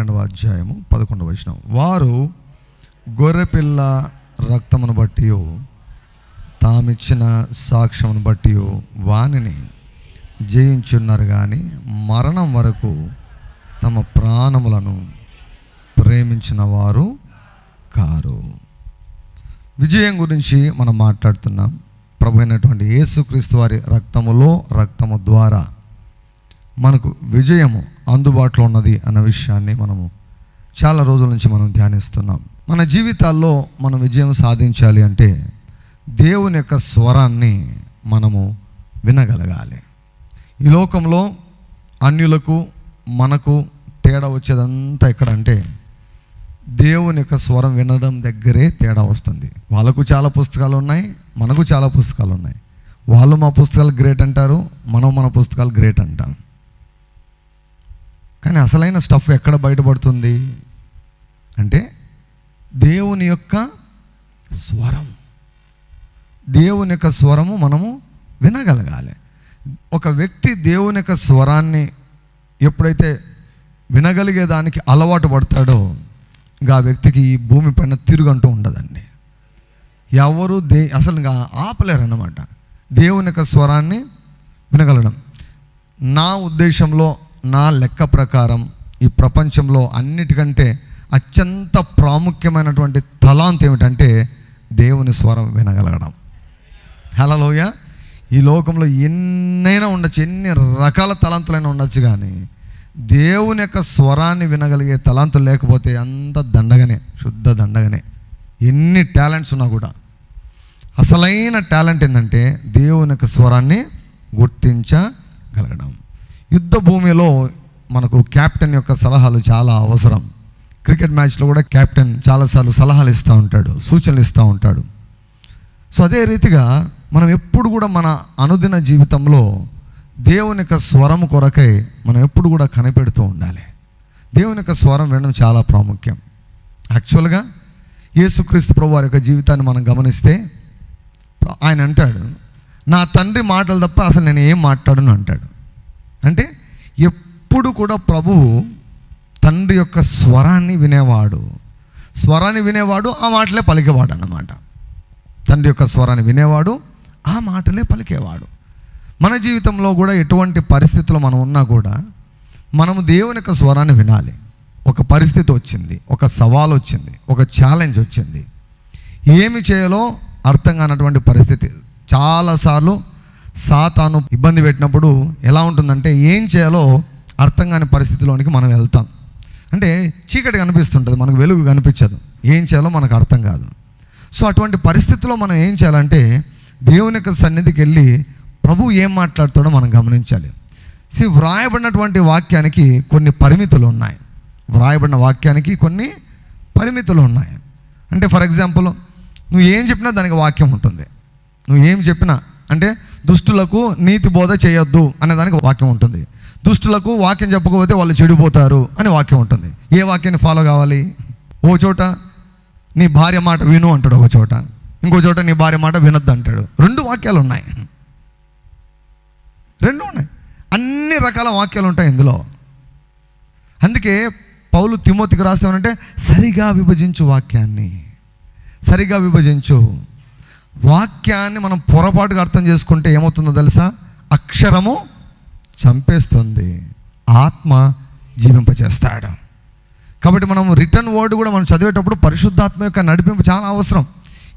పన్నెండవ అధ్యాయము పదకొండవ వచనం. వారు గొర్రెపిల్ల రక్తమును బట్టి తామిచ్చిన సాక్ష్యమును బట్టి వానిని జయించున్నారు కానీ మరణం వరకు తమ ప్రాణములను ప్రేమించిన వారు కారు. విజయం గురించి మనం మాట్లాడుతున్నాం. ప్రభు అయినటువంటి యేసుక్రీస్తు వారి రక్తములో రక్తము ద్వారా మనకు విజయము అందుబాటులో ఉన్నది అన్న విషయాన్ని మనము చాలా రోజుల నుంచి మనం ధ్యానిస్తున్నాం. మన జీవితాల్లో మనం విజయం సాధించాలి అంటే దేవుని యొక్క స్వరాన్ని మనము వినగలగాలి. ఈ లోకంలో అన్యులకు మనకు తేడా వచ్చేదంతా ఎక్కడంటే దేవుని యొక్క స్వరం వినడం దగ్గరే తేడా వస్తుంది. వాళ్ళకు చాలా పుస్తకాలు ఉన్నాయి మనకు చాలా పుస్తకాలు ఉన్నాయి. వాళ్ళు మా పుస్తకాలు గ్రేట్ అంటారు మనం మన పుస్తకాలు గ్రేట్ అంటాం. కానీ అసలైన స్టఫ్ ఎక్కడ బయటపడుతుంది? అంటే దేవుని యొక్క స్వరం. దేవుని యొక్క స్వరము మనము వినగలగాలి. ఒక వ్యక్తి దేవుని యొక్క స్వరాన్ని ఎప్పుడైతే వినగలిగే దానికి అలవాటు పడతాడో ఇంకా ఆ వ్యక్తికి ఈ భూమి పైన తిరుగంటూ ఉండదండి. ఎవరు దే అసలు ఇంకా ఆపలేరు అన్నమాట దేవుని యొక్క స్వరాన్ని వినగలడం. నా ఉద్దేశంలో నా లెక్క ప్రకారం ఈ ప్రపంచంలో అన్నిటికంటే అత్యంత ప్రాముఖ్యమైనటువంటి తలాంత్ ఏమిటంటే దేవుని స్వరం వినగలగడం. హలోయ ఈ లోకంలో ఎన్నైనా ఉండొచ్చు ఎన్ని రకాల తలాంతులైనా ఉండొచ్చు కానీ దేవుని యొక్క స్వరాన్ని వినగలిగే తలాంతులు లేకపోతే అంత దండగనే శుద్ధ దండగనే. ఎన్ని టాలెంట్స్ ఉన్నా కూడా. అసలైన టాలెంట్ ఏంటంటే దేవుని యొక్క స్వరాన్ని గుర్తించగలగడం. యుద్ధ భూమిలో మనకు కెప్టెన్ యొక్క సలహాలు చాలా అవసరం. క్రికెట్ మ్యాచ్లో కూడా కెప్టెన్ చాలాసార్లు సలహాలు ఇస్తూ ఉంటాడు సూచనలు ఇస్తూ ఉంటాడు. సో అదే రీతిగా మనం ఎప్పుడు కూడా మన అనుదిన జీవితంలో దేవుని యొక్క స్వరం కొరకై మనం ఎప్పుడు కూడా కనిపెడుతూ ఉండాలి. దేవుని యొక్క స్వరం వినడం చాలా ప్రాముఖ్యం. యాక్చువల్గా యేసుక్రీస్తు ప్రభు వారి యొక్క జీవితాన్ని మనం గమనిస్తే ఆయన అంటాడు నా తండ్రి మాటలు తప్ప అసలు నేను ఏం మాట్లాడను అంటాడు. అంటే ఎప్పుడు కూడా ప్రభువు తండ్రి యొక్క స్వరాన్ని వినేవాడు. స్వరాన్ని వినేవాడు ఆ మాటలే పలికేవాడు అన్నమాట. తండ్రి యొక్క స్వరాన్ని వినేవాడు ఆ మాటలే పలికేవాడు. మన జీవితంలో కూడా ఎటువంటి పరిస్థితులు మనం ఉన్నా కూడా మనము దేవుని యొక్క స్వరాన్ని వినాలి. ఒక పరిస్థితి వచ్చింది ఒక సవాల్ వచ్చింది ఒక ఛాలెంజ్ వచ్చింది. ఏమి చేయాలో అర్థం కానటువంటి పరిస్థితి. చాలాసార్లు సాతాను ఇబ్బంది పెట్టినప్పుడు ఎలా ఉంటుందంటే ఏం చేయాలో అర్థం కాని పరిస్థితిలోనికి మనం వెళ్తాం. అంటే చీకటి కనిపిస్తుంటుంది మనకు వెలుగు కనిపించదు. ఏం చేయాలో మనకు అర్థం కాదు. సో అటువంటి పరిస్థితిలో మనం ఏం చేయాలంటే దేవుని యొక్క సన్నిధికి వెళ్ళి ప్రభు ఏం మాట్లాడుతాడో మనం గమనించాలి. సి వ్రాయబడినటువంటి వాక్యానికి కొన్ని పరిమితులు ఉన్నాయి. వ్రాయబడిన వాక్యానికి కొన్ని పరిమితులు ఉన్నాయి. అంటే ఫర్ ఎగ్జాంపుల్ నువ్వు ఏం చెప్పినా దానికి వాక్యం ఉంటుంది. నువ్వు ఏం చెప్పినా అంటే దుష్టులకు నీతి బోధ చేయొద్దు అనే దానికి వాక్యం ఉంటుంది. దుష్టులకు వాక్యం చెప్పకపోతే వాళ్ళు చెడిపోతారు అని వాక్యం ఉంటుంది. ఏ వాక్యాన్ని ఫాలో కావాలి? ఓ చోట నీ భార్య మాట విను అంటాడు ఒక చోట. ఇంకో చోట నీ భార్య మాట వినొద్దు అంటాడు. రెండు వాక్యాలు ఉన్నాయి. రెండు ఉన్నాయి. అన్ని రకాల వాక్యాలు ఉంటాయి ఇందులో. అందుకే పౌలు తిమోతికి రాస్తామంటే సరిగా విభజించు వాక్యాన్ని. సరిగా విభజించు. వాక్యాన్ని మనం పొరపాటుగా అర్థం చేసుకుంటే ఏమవుతుందో తెలుసా? అక్షరము చంపేస్తుంది. ఆత్మ జీవింపచేస్తాడు. కాబట్టి మనం రిటర్న్ వర్డ్ కూడా మనం చదివేటప్పుడు పరిశుద్ధాత్మ యొక్క నడిపింపు చాలా అవసరం.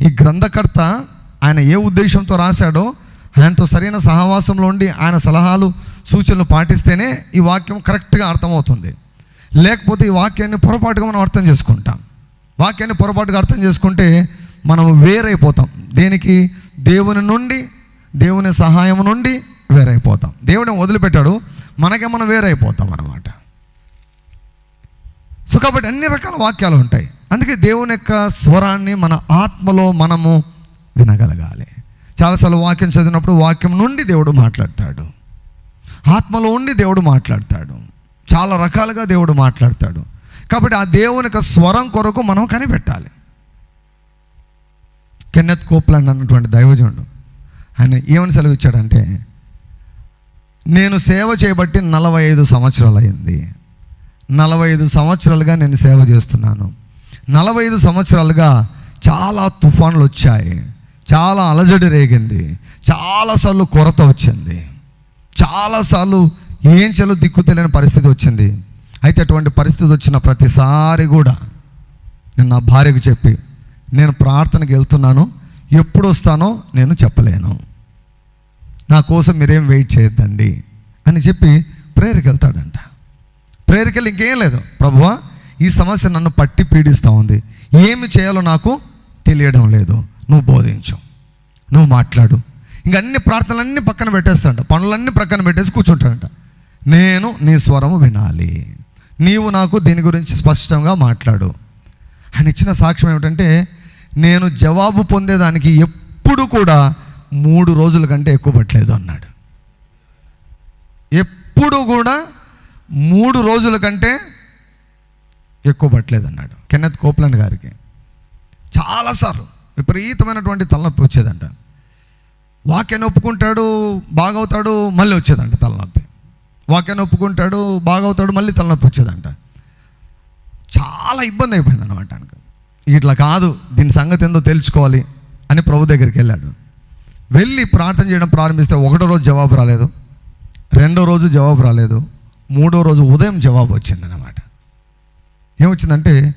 ఈ గ్రంథకర్త ఆయన ఏ ఉద్దేశంతో రాశాడో ఆయనతో సరైన సహవాసంలో ఉండి ఆయన సలహాలు సూచనలు పాటిస్తేనే ఈ వాక్యం కరెక్ట్గా అర్థమవుతుంది. లేకపోతే ఈ వాక్యాన్ని పొరపాటుగా మనం అర్థం చేసుకుంటాం. వాక్యాన్ని పొరపాటుగా అర్థం చేసుకుంటే మనం వేరైపోతాం. దేనికి? దేవుని నుండి దేవుని సహాయం నుండి వేరైపోతాం. దేవుడు వదిలిపెట్టాడు? మనకే మనం వేరైపోతాం అన్నమాట. సో కాబట్టి అన్ని రకాల వాక్యాలు ఉంటాయి. అందుకే దేవుని యొక్క స్వరాన్ని మన ఆత్మలో మనము వినగలగాలి. చాలాసార్లు వాక్యం చదివినప్పుడు వాక్యం నుండి దేవుడు మాట్లాడతాడు. ఆత్మలో ఉండి దేవుడు మాట్లాడతాడు. చాలా రకాలుగా దేవుడు మాట్లాడతాడు. కాబట్టి ఆ దేవుని యొక్క స్వరం కొరకు మనం కనిపెట్టాలి. కెన్నెత్ కోప్లాండ్ అన్నటువంటి దైవజనుడు. ఆయన ఏమని సెలవు ఇచ్చాడంటే నేను సేవ చేయబట్టి నలభై ఐదు సంవత్సరాలు అయింది నలభై ఐదు సంవత్సరాలుగా నేను సేవ చేస్తున్నాను. నలభై ఐదు సంవత్సరాలుగా చాలా తుఫాన్లు వచ్చాయి చాలా అలజడి రేగింది. చాలాసార్లు కొరత వచ్చింది. చాలాసార్లు ఏం చేయాలో దిక్కు తెలియని పరిస్థితి వచ్చింది. అయితే అటువంటి పరిస్థితి వచ్చిన ప్రతిసారి కూడా నేను నా భార్యకు చెప్పి నేను ప్రార్థనకి వెళ్తున్నాను. ఎప్పుడు వస్తానో నేను చెప్పలేను. నా కోసం మీరేం వెయిట్ చేయొద్దండి అని చెప్పి ప్రేయర్కి వెళ్తాడంట. ప్రేయర్కి వెళ్ళి ఇంకేం లేదు. ప్రభువా ఈ సమస్య నన్ను పట్టి పీడిస్తూ ఉంది. ఏమి చేయాలో నాకు తెలియడం లేదు. నువ్వు బోధించు. నువ్వు మాట్లాడు. ఇంక అన్ని ప్రార్థనలన్నీ పక్కన పెట్టేస్తాడంట. పనులన్నీ పక్కన పెట్టేసి కూర్చుంటాడంట. నేను నీ స్వరము వినాలి. నీవు నాకు దీని గురించి స్పష్టంగా మాట్లాడు. ఆయన ఇచ్చిన సాక్ష్యం ఏమిటంటే నేను జవాబు పొందేదానికి ఎప్పుడు కూడా మూడు రోజుల కంటే ఎక్కువ పట్టలేదు అన్నాడు. ఎప్పుడు కూడా మూడు రోజుల కంటే ఎక్కువ పట్టలేదు అన్నాడు. కెన్నెత్ కోప్లాండ్ గారికి. చాలాసార్లు విపరీతమైనటువంటి తలనొప్పి వచ్చేదంట. వాక్యాన్ని ఒప్పుకుంటాడు బాగవుతాడు మళ్ళీ వచ్చేదంట తలనొప్పి. వాక్యాన్ని ఒప్పుకుంటాడు బాగవుతాడు మళ్ళీ తలనొప్పి వచ్చేదంట. చాలా ఇబ్బంది అయిపోయింది అనమాట ఇట్లా కాదు దీని సంగతి ఏందో తెలుసుకోవాలి అని ప్రభు దగ్గరికి వెళ్ళాడు. వెళ్ళి ప్రార్థన చేయడం ప్రారంభిస్తే ఒకటో రోజు జవాబు రాలేదు రెండో రోజు జవాబు రాలేదు మూడో రోజు ఉదయం జవాబు వచ్చిందన్నమాట. ఏమొచ్చిందంటే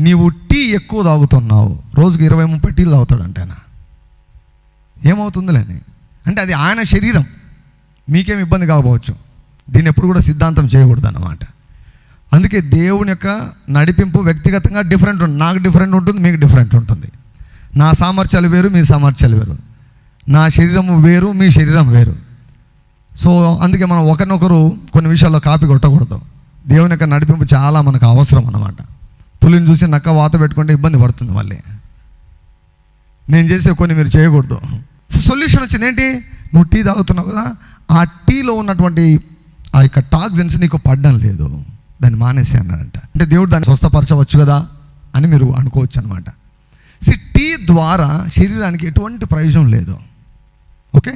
నీవు టీ ఎక్కువ తాగుతున్నావు రోజుకి ఇరవై ముప్పై టీలు తాగుతాడంట ఆయన ఏమవుతుందిలేని అంటే అది ఆయన శరీరం మీకేం ఇబ్బంది కాకపోవచ్చు. దీన్ని ఎప్పుడు కూడా సిద్ధాంతం చేయకూడదు అన్నమాట అందుకే దేవుని యొక్క నడిపింపు వ్యక్తిగతంగా డిఫరెంట్ ఉంటుంది. నాకు డిఫరెంట్ ఉంటుంది మీకు డిఫరెంట్ ఉంటుంది. నా సామర్థ్యాలు వేరు మీ సామర్థ్యాలు వేరు. నా శరీరం వేరు మీ శరీరం వేరు. సో అందుకే మనం ఒకరినొకరు కొన్ని విషయాల్లో కాపీ కొట్టకూడదు. దేవుని యొక్క నడిపింపు చాలా మనకు అవసరం అన్నమాట. పులిని చూసి నక్క వాత పెట్టుకుంటే ఇబ్బంది పడుతుంది మళ్ళీ. నేను చేసే కొన్ని మీరు చేయకూడదు. సో సొల్యూషన్ వచ్చింది. ఏంటి? నువ్వు టీ తాగుతున్నావు కదా ఆ టీలో ఉన్నటువంటి ఆ యొక్క టాక్సిన్స్ నీకు పడ్డం లేదు. దాన్ని మానేసి అన్నాడంట. అంటే దేవుడు దాన్ని స్వస్థపరచవచ్చు కదా అని మీరు అనుకోవచ్చు అనమాట సి టీ ద్వారా శరీరానికి ఎటువంటి ప్రయోజనం లేదు. ఓకే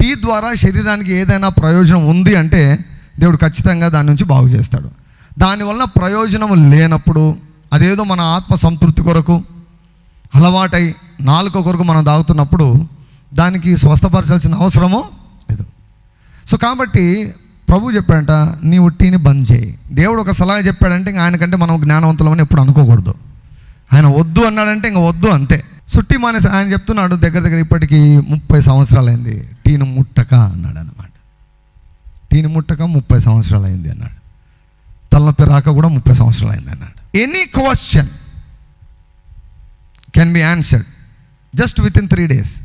టీ ద్వారా శరీరానికి ఏదైనా ప్రయోజనం ఉంది అంటే దేవుడు ఖచ్చితంగా దాని నుంచి బాగు చేస్తాడు. దానివల్ల ప్రయోజనం లేనప్పుడు అదేదో మన ఆత్మ సంతృప్తి కొరకు అలవాటై నాలుక కొరకు మనం తాగుతున్నప్పుడు దానికి స్వస్థపరచాల్సిన అవసరము లేదు. సో కాబట్టి ప్రభు చెప్పాడంట నీవు టీని బంద్ చేయి. దేవుడు ఒక సలహా చెప్పాడంటే ఇంక ఆయనకంటే మనం జ్ఞానవంతులమని ఎప్పుడు అనుకోకూడదు. ఆయన వద్దు అన్నాడంటే ఇంక వద్దు అంతే. సుట్టి మానేసి ఆయన చెప్తున్నాడు దగ్గర దగ్గర ఇప్పటికీ ముప్పై సంవత్సరాలైంది. టీను ముట్టక అన్నాడు అనమాట టీని ముట్టక ముప్పై సంవత్సరాలు అయింది అన్నాడు. తలనొప్పి రాక కూడా ముప్పై సంవత్సరాలు అయింది అన్నాడు. Any question can be answered just within three days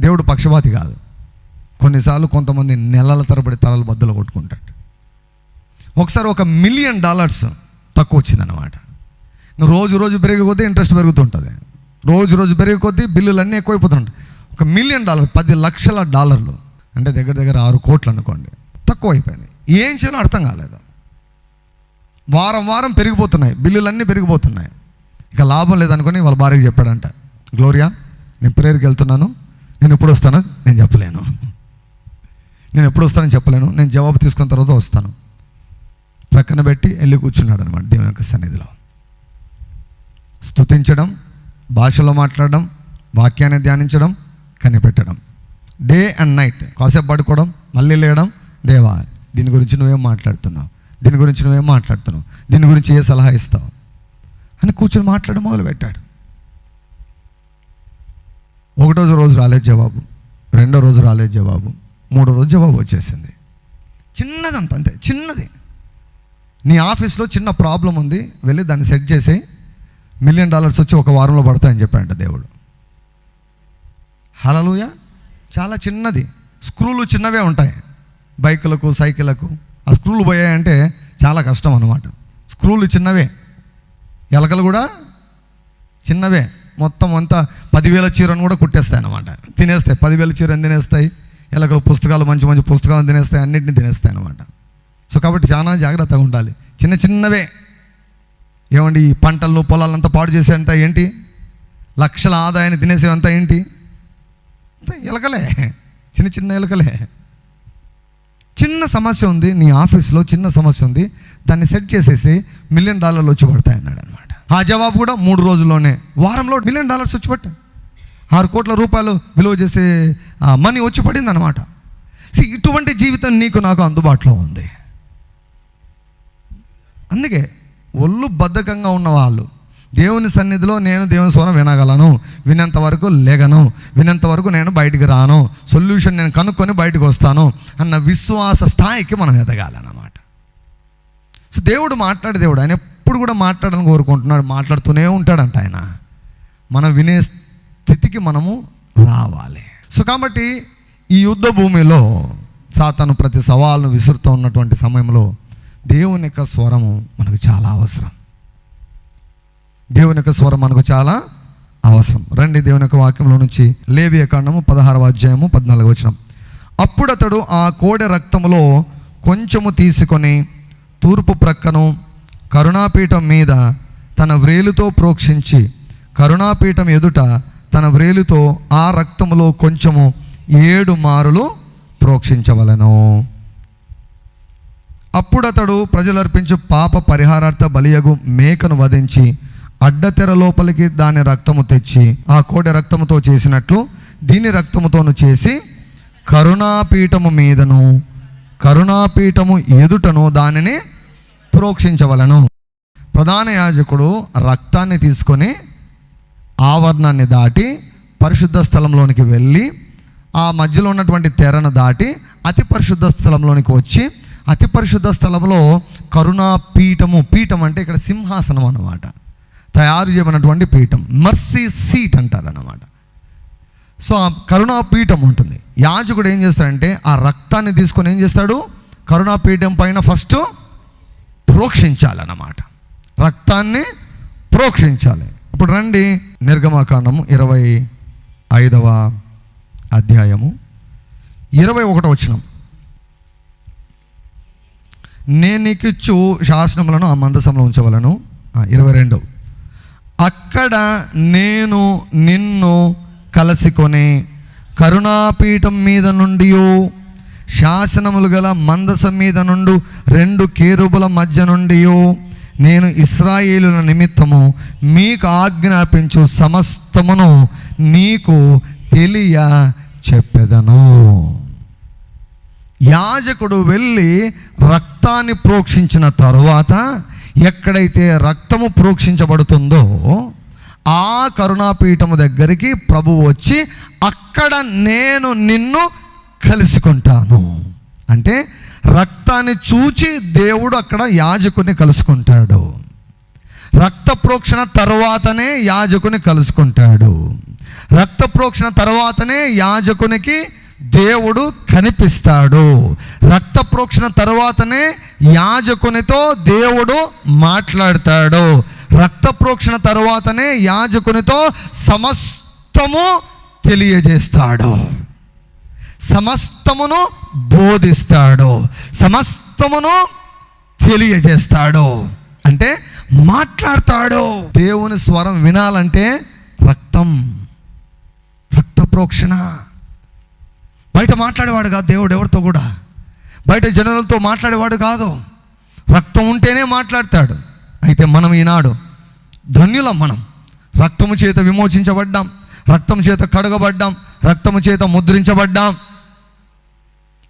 దేవుడు పక్షపాతి కాదు. కొన్నిసార్లు కొంతమంది నెలల తరబడి తలలు బద్దలు కొట్టుకుంటాడు ఒకసారి ఒక మిలియన్ డాలర్స్ తక్కువ వచ్చిందన్నమాట. రోజు రోజు పెరిగే కొద్దీ ఇంట్రెస్ట్ పెరుగుతుంటుంది. రోజు రోజు పెరిగే కొద్దీ బిల్లులు అన్నీ ఎక్కువైపోతుంటాయి. ఒక మిలియన్ డాలర్ పది లక్షల డాలర్లు అంటే దగ్గర దగ్గర ఆరు కోట్లు అనుకోండి తక్కువ అయిపోయింది ఏం చేయాలో అర్థం కాలేదు. వారం వారం పెరిగిపోతున్నాయి. బిల్లులన్నీ పెరిగిపోతున్నాయి. ఇక లాభం లేదనుకొని వాళ్ళ భార్యకి చెప్పాడంట గ్లోరియా నేను ప్రేయర్కి వెళ్తున్నాను. నేను ఎప్పుడు వస్తాను నేను చెప్పలేను. నేను ఎప్పుడు వస్తానని చెప్పలేను. నేను జవాబు తీసుకున్న తర్వాత వస్తాను. ప్రక్కన పెట్టి వెళ్ళి కూర్చున్నాడు అనమాట దేవుని యొక్క సన్నిధిలో. స్తుతించడం భాషలో మాట్లాడడం వాక్యాన్ని ధ్యానించడం కనిపెట్టడం. డే అండ్ నైట్ కాసేపు పడుకోవడం మళ్ళీ లేయడం దేవా దీని గురించి నువ్వేం మాట్లాడుతున్నావు? దీని గురించి నువ్వేం మాట్లాడుతున్నావు? దీని గురించి ఏ సలహా ఇస్తావు? అని కూర్చొని మాట్లాడడం మొదలుపెట్టాడు. ఒకటో రోజు రాలేదు జవాబు. రెండో రోజు రాలేదు జవాబు. మూడో రోజు జవాబు వచ్చేసింది. చిన్నదంత అంతే చిన్నది. నీ ఆఫీస్లో చిన్న ప్రాబ్లం ఉంది వెళ్ళి దాన్ని సెట్ చేసి మిలియన్ డాలర్స్ వచ్చి ఒక వారంలో పడతాయని చెప్పాడంట దేవుడు. హలలుయ చాలా చిన్నది. స్క్రూలు చిన్నవే ఉంటాయి. బైకులకు సైకిళ్ళకు ఆ స్క్రూలు పోయాయంటే చాలా కష్టం అనమాట స్క్రూలు చిన్నవే. ఎలకలు కూడా చిన్నవే. మొత్తం అంతా పదివేల చీరను కూడా కుట్టేస్తాయి అనమాట తినేస్తాయి. పదివేల చీరను తినేస్తాయి. ఎలకలు పుస్తకాలు మంచి మంచి పుస్తకాలను తినేస్తాయి అన్నింటినీ తినేస్తాయి అనమాట సో కాబట్టి చాలా జాగ్రత్తగా ఉండాలి. చిన్న చిన్నవే. ఏమండి ఈ పంటలను పొలాలంతా పాడు చేసేంత ఏంటి? లక్షల ఆదాయాన్ని తినేసేవంతా ఏంటి? ఎలకలే. చిన్న చిన్న ఎలకలే. చిన్న సమస్య ఉంది నీ ఆఫీస్లో చిన్న సమస్య ఉంది దాన్ని సెట్ చేసేసి మిలియన్ డాలర్లు వచ్చి పడతాయి అన్నాడు అనమాట ఆ జవాబు కూడా మూడు రోజుల్లోనే. వారంలో మిలియన్ డాలర్స్ వచ్చి పట్టాయి. ఆరు కోట్ల రూపాయలు విలువ చేసే మనీ వచ్చి పడింది అనమాట ఇటువంటి జీవితం నీకు నాకు అందుబాటులో ఉంది. అందుకే ఒళ్ళు బద్ధకంగా ఉన్నవాళ్ళు దేవుని సన్నిధిలో నేను దేవుని స్వరం వినగలను వినేంత వరకు లేగను వినేంత వరకు నేను బయటికి రాను సొల్యూషన్ నేను కనుక్కొని బయటకు వస్తాను అన్న విశ్వాస స్థాయికి మనం ఎదగాలన్నమాట. సో దేవుడు మాట్లాడే దేవుడు ఆయన ఎప్పుడు కూడా మాట్లాడని కోరుకుంటున్నాడు మాట్లాడుతూనే ఉంటాడంట ఆయన. మనం వినే స్థితికి మనము రావాలి. సో కాబట్టి ఈ యుద్ధ భూమిలో సాతాను ప్రతి సవాల్ను విసురుతూ ఉన్నటువంటి సమయంలో దేవుని యొక్క స్వరము మనకు చాలా అవసరం. దేవుని యొక్క స్వరం మనకు చాలా అవసరం. రండి దేవుని యొక్క వాక్యంలో నుంచి లేవియ కాండము పదహారవ అధ్యాయము పద్నాలుగు వచ్చిన అప్పుడు అతడు ఆ కోడె రక్తములో కొంచెము తీసుకొని తూర్పు ప్రక్కను కరుణాపీఠం మీద తన వ్రేలుతో ప్రోక్షించి కరుణాపీఠం ఎదుట తన వ్రేలుతో ఆ రక్తములో కొంచెము ఏడు మారులు ప్రోక్షించవలను. అప్పుడు అతడు ప్రజలర్పించు పాప పరిహారార్థ బలియగు మేకను వధించి అడ్డతెర లోపలికి దాని రక్తము తెచ్చి ఆ కోడి రక్తముతో చేసినట్లు దీని రక్తముతోను చేసి కరుణాపీఠము మీదను కరుణాపీఠము ఎదుటను దానిని ప్రోక్షించవలను. ప్రధాన యాజకుడు రక్తాన్ని తీసుకొని ఆవరణాన్ని దాటి పరిశుద్ధ స్థలంలోనికి వెళ్ళి ఆ మధ్యలో ఉన్నటువంటి తెరను దాటి అతి పరిశుద్ధ స్థలంలోనికి వచ్చి అతి పరిశుద్ధ స్థలంలో కరుణా పీఠము పీఠం అంటే ఇక్కడ సింహాసనం అన్నమాట. తయారు చేయబడినటువంటి పీఠం మర్సీ సీట్ అంటారు అన్నమాట సో ఆ కరుణా పీఠం ఉంటుంది. యాజకుడు ఏం చేస్తాడంటే ఆ రక్తాన్ని తీసుకొని ఏం చేస్తాడు? కరుణా పీఠం పైన ఫస్ట్ ప్రోక్షించాలన్నమాట. రక్తాన్ని ప్రోక్షించాలి. ఇప్పుడు రండి. నిర్గమాకాండము ఇరవై ఐదవ అధ్యాయము. ఇరవై ఒకటో వచ్చినాం నేను నీకు ఇచ్చు శాసనములను ఆ మందసంలో ఉంచవలను. ఇరవై రెండు. అక్కడ నేను నిన్ను కలసికొని కరుణాపీఠం మీద నుండి శాసనములు గల మందసం మీద నుండి రెండు కేరుబుల మధ్య నుండి నేను ఇస్రాయేలుల నిమిత్తము మీకు ఆజ్ఞాపించు సమస్తమును నీకు తెలియ చెప్పెదను యాజకుడు వెళ్ళి రక్తాన్ని ప్రోక్షించిన తరువాత ఎక్కడైతే రక్తము ప్రోక్షించబడుతుందో ఆ కరుణాపీఠము దగ్గరికి ప్రభు వచ్చి అక్కడ నేను నిన్ను కలుసుకుంటాను. అంటే రక్తాన్ని చూచి దేవుడు అక్కడ యాజకుని కలుసుకుంటాడు. రక్త ప్రోక్షణ తర్వాతనే యాజకుని కలుసుకుంటాడు. రక్త ప్రోక్షణ తర్వాతనే యాజకునికి దేవుడు కనిపిస్తాడు. రక్త ప్రోక్షణ తర్వాతనే యాజకునితో దేవుడు మాట్లాడతాడు. రక్త ప్రోక్షణ తర్వాతనే యాజకునితో సమస్తము తెలియజేస్తాడు. సమస్తమును బోధిస్తాడు. సమస్తమును తెలియజేస్తాడు. అంటే మాట్లాడతాడు. దేవుని స్వరం వినాలంటే రక్తం రక్త ప్రోక్షణ. బయట మాట్లాడేవాడు కాదు దేవుడు ఎవరితో కూడా. బయట జనులతో మాట్లాడేవాడు కాదు. రక్తం ఉంటేనే మాట్లాడతాడు. అయితే మనం ఈనాడు ధన్యులం మనం. రక్తము చేత విమోచించబడ్డాం. రక్తం చేత కడగబడ్డాం. రక్తము చేత ముద్రించబడ్డాం.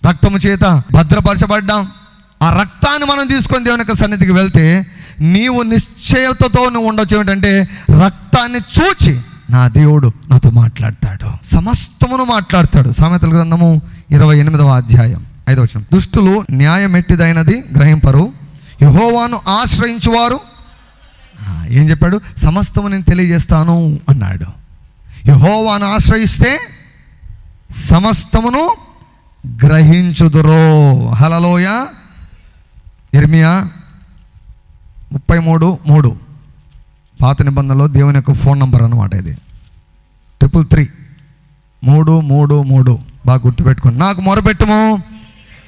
రక్తము చేత భద్రపరచబడ్డాం. ఆ రక్తాన్ని మనం తీసుకొని దేవుని యొక్క సన్నిధికి వెళ్తే నీవు నిశ్చయతతో నువ్వు ఉండొచ్చు. ఏమిటంటే రక్తాన్ని చూచి నా దేవుడు నాతో మాట్లాడతాడు. సమస్తమును మాట్లాడతాడు. సామెతల గ్రంథము ఇరవై ఎనిమిదవ అధ్యాయం ఐదవ వచనం. దుష్టులు న్యాయం ఎట్టిదైనది గ్రహింపరు. యహోవాను ఆశ్రయించువారు. ఏం చెప్పాడు? సమస్తము నేను తెలియజేస్తాను అన్నాడు. యహోవాను ఆశ్రయిస్తే సమస్తమును గ్రహించుదురో. హలలోయ. ఇర్మియా ముప్పై మూడు మూడు. పాత నిబంధనలో దేవుని యొక్క ఫోన్ నంబర్ అనమాట ఇది. Triple three. మూడు మూడు మూడు. బాగా గుర్తుపెట్టుకోండి. నాకు మొరపెట్టుము.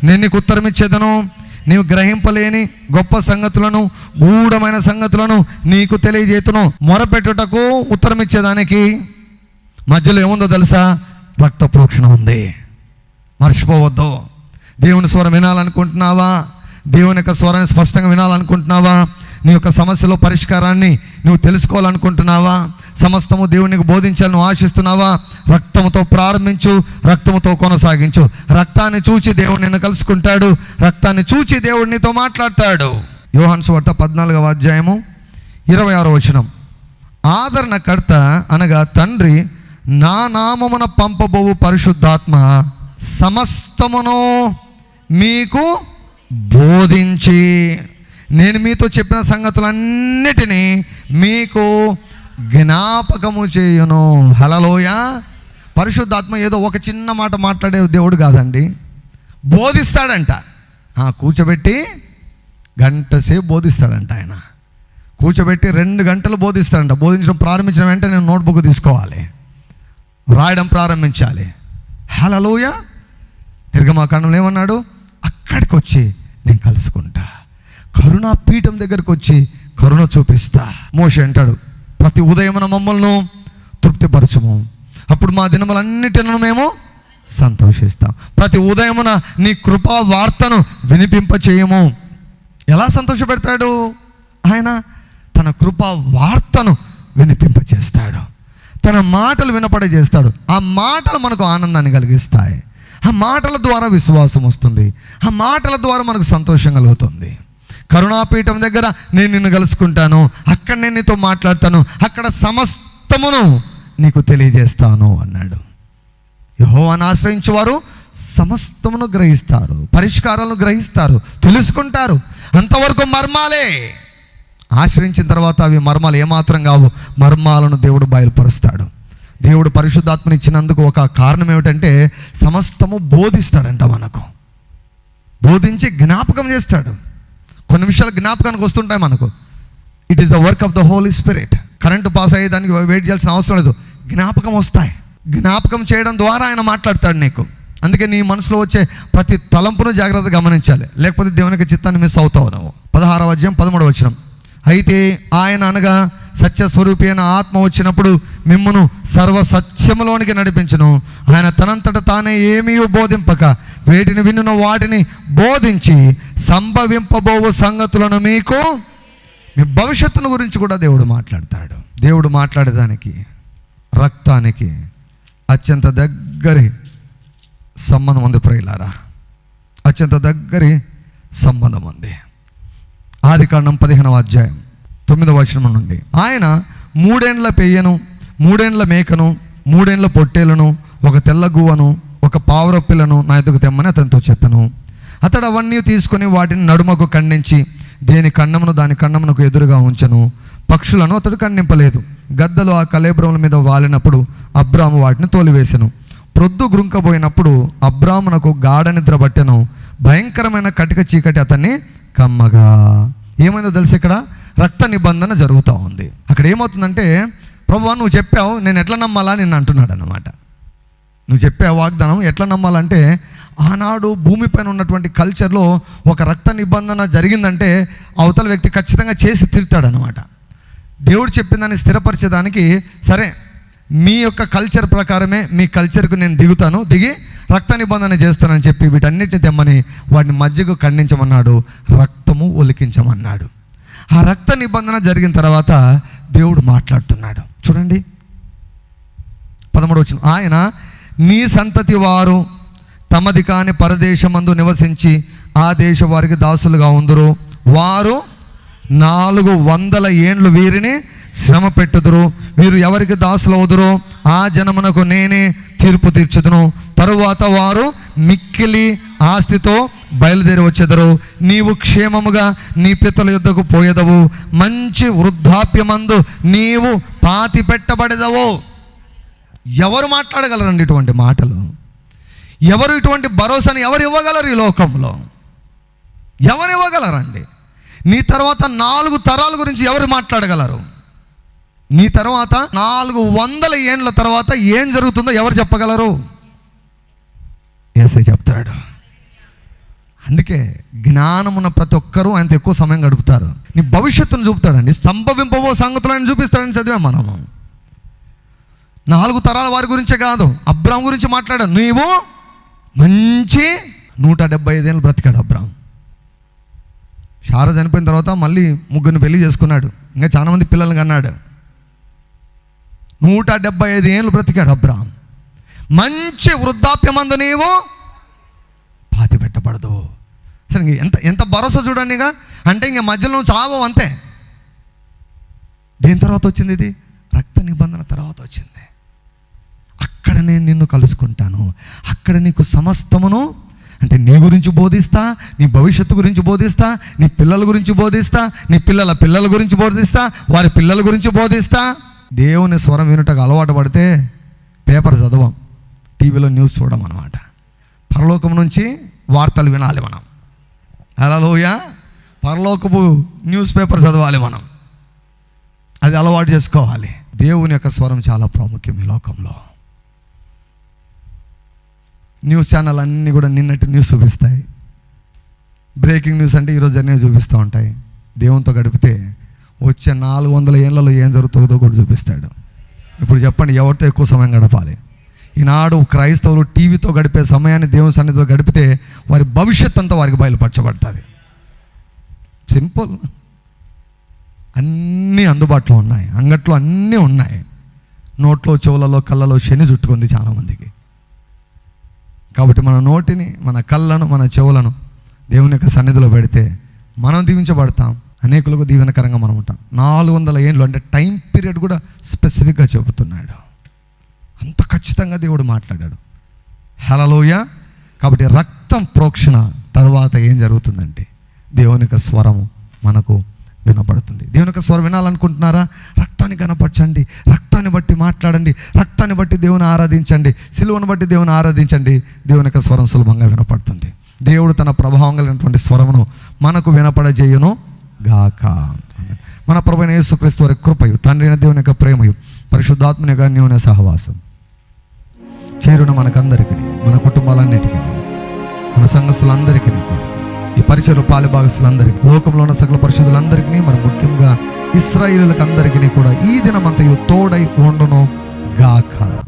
నేను నీకు ఉత్తరం ఇచ్చేదను నీవు గ్రహింపలేని గొప్ప సంగతులను గూఢమైన సంగతులను నీకు తెలియజేతును. మొరపెట్టుటకు ఉత్తరం ఇచ్చేదానికి మధ్యలో ఏముందో తెలుసా? రక్త ప్రోక్షణ ఉంది. మర్చిపోవద్దు. దేవుని స్వరం వినాలనుకుంటున్నావా? దేవుని యొక్క స్వరాన్ని స్పష్టంగా వినాలనుకుంటున్నావా? నీ యొక్క సమస్యలో పరిష్కారాన్ని నువ్వు తెలుసుకోవాలనుకుంటున్నావా? సమస్తము దేవునికి బోధించాలని ఆశిస్తున్నావా? రక్తముతో ప్రారంభించు రక్తముతో కొనసాగించు. రక్తాన్ని చూచి దేవుడు నిన్ను కలుసుకుంటాడు. రక్తాన్ని చూచి దేవుడు నీతో మాట్లాడతాడు. యోహాన్ సువార్త పద్నాలుగవ అధ్యాయము ఇరవై ఆరో వచనం. ఆదరణకర్త అనగా తండ్రి నా నామమున పంపబోవు పరిశుద్ధాత్మ సమస్తమును మీకు బోధించి నేను మీతో చెప్పిన సంగతులన్నిటినీ మీకు జ్ఞాపకము చేయును. హలలోయ పరిశుద్ధాత్మ ఏదో ఒక చిన్న మాట మాట్లాడే దేవుడు కాదండి. బోధిస్తాడంట. కూర్చోబెట్టి గంట సేపు బోధిస్తాడంట ఆయన. కూర్చోబెట్టి రెండు గంటలు బోధిస్తాడంట. బోధించడం ప్రారంభించిన వెంటనే నేను నోట్బుక్ తీసుకోవాలి. రాయడం ప్రారంభించాలి. హలలోయ నిర్గమాకాండంలో ఏమన్నాడు? అక్కడికి వచ్చి నేను కలుసుకుంటా. కరుణా పీఠం దగ్గరికి వచ్చి కరుణ చూపిస్తా. మోష అంటాడు ప్రతి ఉదయమున మమ్మల్ని తృప్తిపరచము. అప్పుడు మా దినములన్నిటిని మేము సంతోషిస్తాం. ప్రతి ఉదయమున నీ కృపా వార్తను వినిపింప చేయము ఎలా సంతోషపెడతాడు? ఆయన తన కృపా వార్తను వినిపింపచేస్తాడు. తన మాటలు వినపడజేస్తాడు. ఆ మాటలు మనకు ఆనందాన్ని కలిగిస్తాయి. ఆ మాటల ద్వారా విశ్వాసం వస్తుంది. ఆ మాటల ద్వారా మనకు సంతోషం కలుగుతుంది. కరుణాపీఠం దగ్గర నేను నిన్ను కలుసుకుంటాను. అక్కడ నేను నీతో మాట్లాడతాను. అక్కడ సమస్తమును నీకు తెలియజేస్తాను అన్నాడు. యహోవాను ఆశ్రయించేవారు సమస్తమును గ్రహిస్తారు. పరిష్కారాలను గ్రహిస్తారు. తెలుసుకుంటారు. అంతవరకు మర్మాలే. ఆశ్రయించిన తర్వాత అవి మర్మాలు ఏమాత్రం కావు. మర్మాలను దేవుడు బయలుపరుస్తాడు. దేవుడు పరిశుద్ధాత్మని ఇచ్చినందుకు ఒక కారణం ఏమిటంటే సమస్తము బోధిస్తాడంట మనకు. బోధించి జ్ఞాపకం చేస్తాడు. కొన్ని విషయాలు జ్ఞాపకానికి వస్తుంటాయి మనకు. It is the work of the holy spirit current pass అయ్యేదానికి వెయిట్ చేయాల్సిన అవసరం లేదు. జ్ఞాపకం వస్తాయి. జ్ఞాపకం చేయడం ద్వారా ఆయన మాట్లాడతాడు నీకు. అందుకే నీ మనసులో వచ్చే ప్రతి తలంపును జాగ్రత్తగా గమనించాలి. లేకపోతే దేవునికి చిత్తాన్ని మిస్ అవుతావు నువ్వు. పదహారవ అధ్యాయం పదమూడవ వచనం. అయితే ఆయన అనగా సత్యస్వరూపి అయిన ఆత్మ వచ్చినప్పుడు మిమ్మను సర్వ సత్యములోనికి నడిపించును. ఆయన తనంతట తానే ఏమీ బోధింపక వేటిని వినున వాటిని బోధించి సంభవింపబోవు సంగతులను మీకు మీ భవిష్యత్తును గురించి కూడా దేవుడు మాట్లాడతాడు. దేవుడు మాట్లాడేదానికి రక్తానికి అత్యంత దగ్గరి సంబంధం ఉంది ప్రియులారా. అత్యంత దగ్గరి సంబంధం ఉంది. ఆది కాండం పదిహేనవ అధ్యాయం. తొమ్మిదవ వచనం నుండి. ఆయన మూడేండ్ల పెయ్యను మూడేండ్ల మేకను మూడేండ్ల పొట్టేలను ఒక తెల్ల గువ్వను ఒక పావురొప్పిలను నా ఎదుగు తెమ్మని అతనితో చెప్పాను. అతడు అవన్నీ తీసుకొని వాటిని నడుమకు ఖండించి దేని కన్నమును దాని కన్నమునకు ఎదురుగా ఉంచను. పక్షులను అతడు ఖండింపలేదు. గద్దలు ఆ కలేబ్రముల మీద వాలినప్పుడు అబ్రాము వాటిని తోలివేసెను. ప్రొద్దు గ్రుంకబోయినప్పుడు అబ్రామునకు గాఢ నిద్ర పట్టెను. భయంకరమైన కటిక చీకటి అతన్ని కమ్మగా ఏమైందో తెలుసు ఇక్కడ? రక్త నిబంధన జరుగుతూ ఉంది. అక్కడ ఏమవుతుందంటే ప్రభు నువ్వు చెప్పావు నేను ఎట్లా నమ్మాలా? నేను అంటున్నాడు అనమాట నువ్వు చెప్పే వాగ్దానం ఎట్లా నమ్మాలంటే ఆనాడు భూమిపైన ఉన్నటువంటి కల్చర్లో ఒక రక్త నిబంధన జరిగిందంటే అవతల వ్యక్తి ఖచ్చితంగా చేసి తీరుతాడు దేవుడు చెప్పిందని స్థిరపరిచేదానికి సరే మీ యొక్క కల్చర్ ప్రకారమే మీ కల్చర్కు నేను దిగుతాను దిగి రక్త నిబంధన చేస్తానని చెప్పి వీటన్నిటిని తెమ్మని వాడిని మధ్యకు ఖండించమన్నాడు రక్తము ఒలికించమన్నాడు. ఆ రక్త నిబంధన జరిగిన తర్వాత దేవుడు మాట్లాడుతున్నాడు. చూడండి. పదమూడు వచ్చిన ఆయన నీ సంతతి వారు తమది కాని పరదేశమందు నివసించి ఆ దేశ వారికి దాసులుగా ఉందరు. వారు నాలుగు వందల ఏండ్లు వీరిని శ్రమ పెట్టుదురు. వీరు ఎవరికి దాసులు అవుదురు ఆ జనమునకు నేనే తీర్పు తీర్చుదును. తరువాత వారు మిక్కిలి ఆస్తితో బయలుదేరి వచ్చేదరు. నీవు క్షేమముగా నీ పితల యుద్ధకు పోయేదవు. మంచి వృద్ధాప్యమందు నీవు పాతి పెట్టబడేదవు. ఎవరు మాట్లాడగలరండి ఇటువంటి మాటలు? ఎవరు ఇటువంటి భరోసాని ఎవరు ఇవ్వగలరు ఈ లోకంలో? ఎవరు ఇవ్వగలరండి? నీ తర్వాత నాలుగు తరాల గురించి ఎవరు మాట్లాడగలరు? నీ తర్వాత నాలుగు వందల ఏండ్ల తర్వాత ఏం జరుగుతుందో ఎవరు చెప్పగలరు? ఏసై చెప్తాడు. అందుకే జ్ఞానమున్న ప్రతి ఒక్కరూ ఆయనతో ఎక్కువ సమయం గడుపుతారు. నీ భవిష్యత్తును చూపుతాడండి సంభవింపబో ఆయన చూపిస్తాడని చదివా మనము. నాలుగు తరాల వారి గురించే కాదు. అబ్రాం గురించి మాట్లాడాడు. నీవు మంచి నూట డెబ్బై ఐదేళ్ళు బ్రతికాడు అబ్రామ్ షారా చనిపోయిన తర్వాత మళ్ళీ ముగ్గురిని పెళ్ళి చేసుకున్నాడు. ఇంకా చాలామంది పిల్లల్ని కన్నాడు. నూట డెబ్బై ఐదు ఏళ్ళు బ్రతికాడు అబ్రామ్ మంచి వృద్ధాప్యమందు నీవు పాతి పెట్టబడదు. సరే ఎంత ఎంత భరోసా చూడండి ఇక. అంటే ఇంక మధ్యలో చావో అంతే. దేని తర్వాత వచ్చింది ఇది? రక్త నిబంధన తర్వాత వచ్చింది. అక్కడ నేను నిన్ను కలుసుకుంటాను. అక్కడ నీకు సమస్తమును అంటే నీ గురించి బోధిస్తా నీ భవిష్యత్తు గురించి బోధిస్తా నీ పిల్లల గురించి బోధిస్తా నీ పిల్లల పిల్లల గురించి బోధిస్తా వారి పిల్లల గురించి బోధిస్తా. దేవుని స్వరం వినుటకు అలవాటు పడితే పేపర్ చదవం టీవీలో న్యూస్ చూడం అనమాట పరలోకం నుంచి వార్తలు వినాలి మనం. హలోయ పరలోకపు న్యూస్ పేపర్ చదవాలి మనం. అది అలవాటు చేసుకోవాలి. దేవుని యొక్క స్వరం చాలా ప్రాముఖ్యం ఈ లోకంలో. న్యూస్ ఛానల్ అన్నీ కూడా నిన్నటి న్యూస్ చూపిస్తాయి. బ్రేకింగ్ న్యూస్ అంటే ఈరోజు అన్నీ చూపిస్తూ ఉంటాయి. దేవునితో గడిపితే వచ్చే నాలుగు వందల ఏళ్ళలో ఏం జరుగుతుందో కూడా చూపిస్తాడు. ఇప్పుడు చెప్పండి ఎవరితో ఎక్కువ సమయం గడపాలి? ఈనాడు క్రైస్తవులు టీవీతో గడిపే సమయాన్ని దేవుని సన్నిధిలో గడిపితే వారి భవిష్యత్ అంతా వారికి బయలుపరచబడుతుంది. సింపుల్. అన్నీ అందుబాటులో ఉన్నాయి అంగట్లో అన్నీ ఉన్నాయి. నోట్లో చెవులలో కళ్ళలో శని చుట్టుకుంది చాలామందికి. కాబట్టి మన నోటిని మన కళ్ళను మన చెవులను దేవుని యొక్క సన్నిధిలో పెడితే మనం దీవించబడతాం. అనేకులకు దీవెనకరంగా మనం ఉంటాం. నాలుగు వందల ఏండ్లు అంటే టైం పీరియడ్ కూడా స్పెసిఫిక్గా చెబుతున్నాడు. అంత ఖచ్చితంగా దేవుడు మాట్లాడాడు. హలలోయ కాబట్టి రక్తం ప్రోక్షణ తర్వాత ఏం జరుగుతుందంటే దేవుని యొక్క స్వరము మనకు వినపడుతుంది. దేవుని యొక్క స్వరం వినాలనుకుంటున్నారా? రక్తాన్ని కనపరచండి రక్తాన్ని బట్టి మాట్లాడండి. రక్తాన్ని బట్టి దేవుని ఆరాధించండి. సిలువను బట్టి దేవుని ఆరాధించండి. దేవుని యొక్క స్వరం సులభంగా వినపడుతుంది. దేవుడు తన ప్రభావం కలిగినటువంటి స్వరమును మనకు వినపడజేయును. గాక. మన ప్రభుణ యేసుక్రీస్తు వారి కృపయు తండ్రి అయిన దేవుని యొక్క ప్రేమయు పరిశుద్ధాత్మని యొక్క అన్యోన్య సహవాసం చేరున మనకందరికీ మన కుటుంబాలన్నిటికీ మన సంఘస్థులందరికీ కూడా. ఈ పరిచయ పాలుభాగస్తులందరికీ లోకంలో ఉన్న సకల పరిశుద్ధులందరికీ మరి ముఖ్యంగా ఇస్రాయిలకు అందరికీ కూడా ఈ దినమంతయు తోడై ఉండును గాక.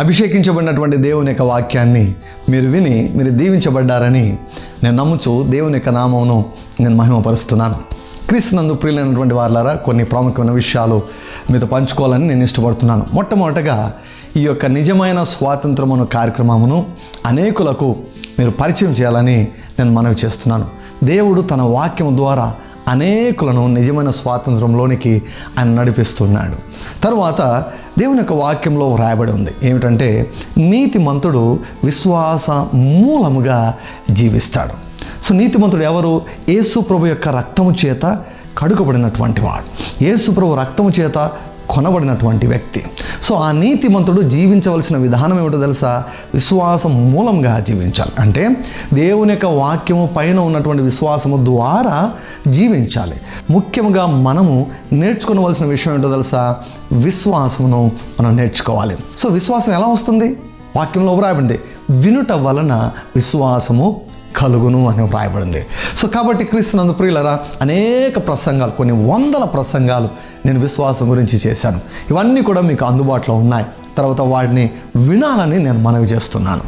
అభిషేకించబడినటువంటి దేవుని యొక్క వాక్యాన్ని మీరు విని మీరు దీవించబడ్డారని నేను నమ్ముచు దేవుని యొక్క నామమును నేను మహిమపరుస్తున్నాను. క్రీస్తునందు ప్రియులైనటువంటి వారులారా కొన్ని ప్రాముఖ్యమైన విషయాలు మీతో పంచుకోవాలని నేను ఇష్టపడుతున్నాను. మొట్టమొదటగా ఈ యొక్క నిజమైన స్వాతంత్రమును కార్యక్రమమును అనేకులకు మీరు పరిచయం చేయాలని నేను మనవి చేస్తున్నాను. దేవుడు తన వాక్యం ద్వారా అనేకులను నిజమైన స్వాతంత్రంలోనికి ఆయన నడిపిస్తున్నాడు. తర్వాత దేవుని యొక్క వాక్యంలో వ్రాయబడి ఉంది. ఏమిటంటే నీతిమంతుడు విశ్వాస మూలముగా జీవిస్తాడు. సో నీతిమంతుడు ఎవరు? యేసు ప్రభు యొక్క రక్తము చేత కడుకబడినటువంటి వాడు. యేసు ప్రభు రక్తము చేత కొనబడినటువంటి వ్యక్తి. సో ఆ నీతిమంతుడు జీవించవలసిన విధానం ఏమిటో తెలుసా? విశ్వాసం మూలంగా జీవించాలి. అంటే దేవుని యొక్క వాక్యము పైన ఉన్నటువంటి విశ్వాసము ద్వారా జీవించాలి. ముఖ్యంగా మనము నేర్చుకోవలసిన విషయం ఏంటో తెలుసా? విశ్వాసమును మనం నేర్చుకోవాలి. సో విశ్వాసం ఎలా వస్తుంది? వాక్యంలో వ్రాయబడింది. వినుట వలన విశ్వాసము కలుగును అని వ్రాయబడింది. సో కాబట్టి క్రీస్తునందు ప్రియులరా అనేక ప్రసంగాలు కొన్ని వందల ప్రసంగాలు నేను విశ్వాసం గురించి చేశాను. ఇవన్నీ కూడా మీకు అందుబాటులో ఉన్నాయి. తర్వాత వాటిని వినాలని నేను మనవి చేస్తున్నాను.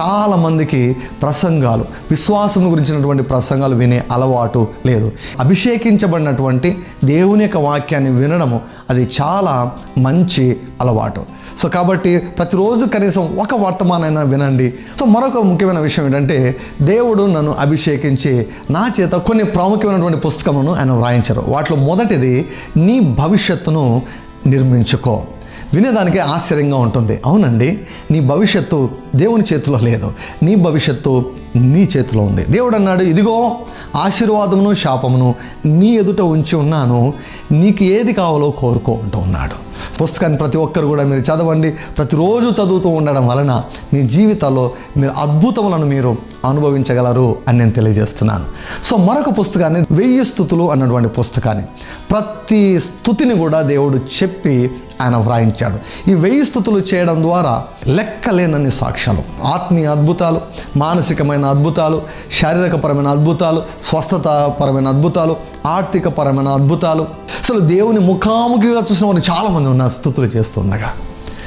చాలామందికి ప్రసంగాలు విశ్వాసం గురించినటువంటి ప్రసంగాలు వినే అలవాటు లేదు. అభిషేకించబడినటువంటి దేవుని యొక్క వాక్యాన్ని వినడము అది చాలా మంచి అలవాటు. సో కాబట్టి ప్రతిరోజు కనీసం ఒక వర్తమానైనా వినండి. సో మరొక ముఖ్యమైన విషయం ఏంటంటే దేవుడు నన్ను అభిషేకించి నా చేత కొన్ని ప్రాముఖ్యమైనటువంటి పుస్తకమును ఆయన వ్రాయించారు. వాటిలో మొదటిది నీ భవిష్యత్తును నిర్మించుకో. వినేదానికే ఆశ్చర్యంగా ఉంటుంది. అవునండి నీ భవిష్యత్తు దేవుని చేతిలో లేదు. నీ భవిష్యత్తు నీ చేతిలో ఉంది. దేవుడు అన్నాడు ఇదిగో ఆశీర్వాదమును శాపమును నీ ఎదుట ఉంచి ఉన్నాను. నీకు ఏది కావాలో కోరుకో అంటూ ఉన్నాడు. పుస్తకాన్ని ప్రతి ఒక్కరు కూడా మీరు చదవండి. ప్రతిరోజు చదువుతూ ఉండడం వలన మీ జీవితాల్లో మీరు అద్భుతములను మీరు అనుభవించగలరు అని నేను తెలియజేస్తున్నాను. సో మరొక పుస్తకాన్ని వెయ్యి స్థుతులు అన్నటువంటి పుస్తకాన్ని ప్రతి స్థుతిని కూడా దేవుడు చెప్పి ఆయన వ్రాయించాడు. ఈ వెయ్యి స్థుతులు చేయడం ద్వారా లెక్కలేనన్ని సాక్ష్యాలు ఆత్మీయ అద్భుతాలు మానసికమైన అద్భుతాలు శారీరకపరమైన అద్భుతాలు స్వస్థతపరమైన అద్భుతాలు ఆర్థికపరమైన అద్భుతాలు. అసలు దేవుని ముఖాముఖిగా చూసిన వారు చాలామంది నువ్వు నా స్థుతులు చేస్తుండగా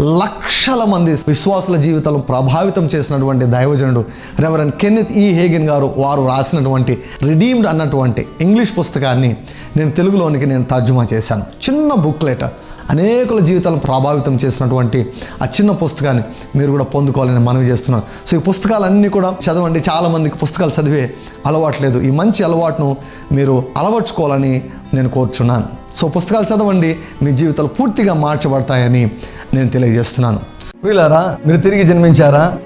లక్షల మంది విశ్వాసుల జీవితాలను ప్రభావితం చేసినటువంటి దైవజనుడు రెవరన్ కెన్నెత్ ఈ హేగిన్ గారు వారు రాసినటువంటి రిడీమ్డ్ అన్నటువంటి ఇంగ్లీష్ పుస్తకాన్ని నేను తెలుగులోనికి నేను తర్జుమా చేశాను. చిన్న బుక్లెట్ అనేకుల జీవితాలను ప్రభావితం చేసినటువంటి ఆ చిన్న పుస్తకాన్ని మీరు కూడా పొందుకోవాలని మనవి చేస్తున్నాను. సో ఈ పుస్తకాలన్నీ కూడా చదవండి. చాలామందికి పుస్తకాలు చదివే అలవాట్లేదు ఈ మంచి అలవాటును మీరు అలవర్చుకోవాలని నేను కోరుచున్నాను. సో పుస్తకాలు చదవండి మీ జీవితాలు పూర్తిగా మార్చబడతాయని నేను తెలియజేస్తున్నాను. వీళ్ళారా మీరు తిరిగి జన్మించారా?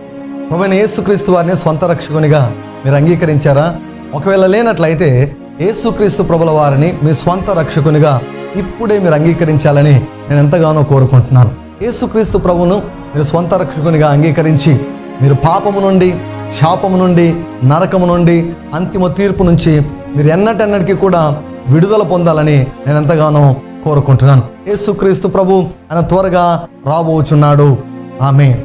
ప్రభువైన యేసుక్రీస్తు వారిని స్వంత రక్షకునిగా మీరు అంగీకరించారా? ఒకవేళ లేనట్లయితే యేసుక్రీస్తు ప్రభుల వారిని మీ స్వంత రక్షకునిగా ఇప్పుడే మీరు అంగీకరించాలని నేను ఎంతగానో కోరుకుంటున్నాను. యేసుక్రీస్తు ప్రభును మీరు స్వంత రక్షకునిగా అంగీకరించి మీరు పాపము నుండి శాపము నుండి నరకము నుండి అంతిమ తీర్పు నుంచి మీరు ఎన్నటెన్నటికీ కూడా విడుదల పొందాలని నేను ఎంతగానో కోరుకుంటున్నాను. యేసుక్రీస్తు ప్రభు ఆయన త్వరగా రాబోచున్నాడు. ఆమె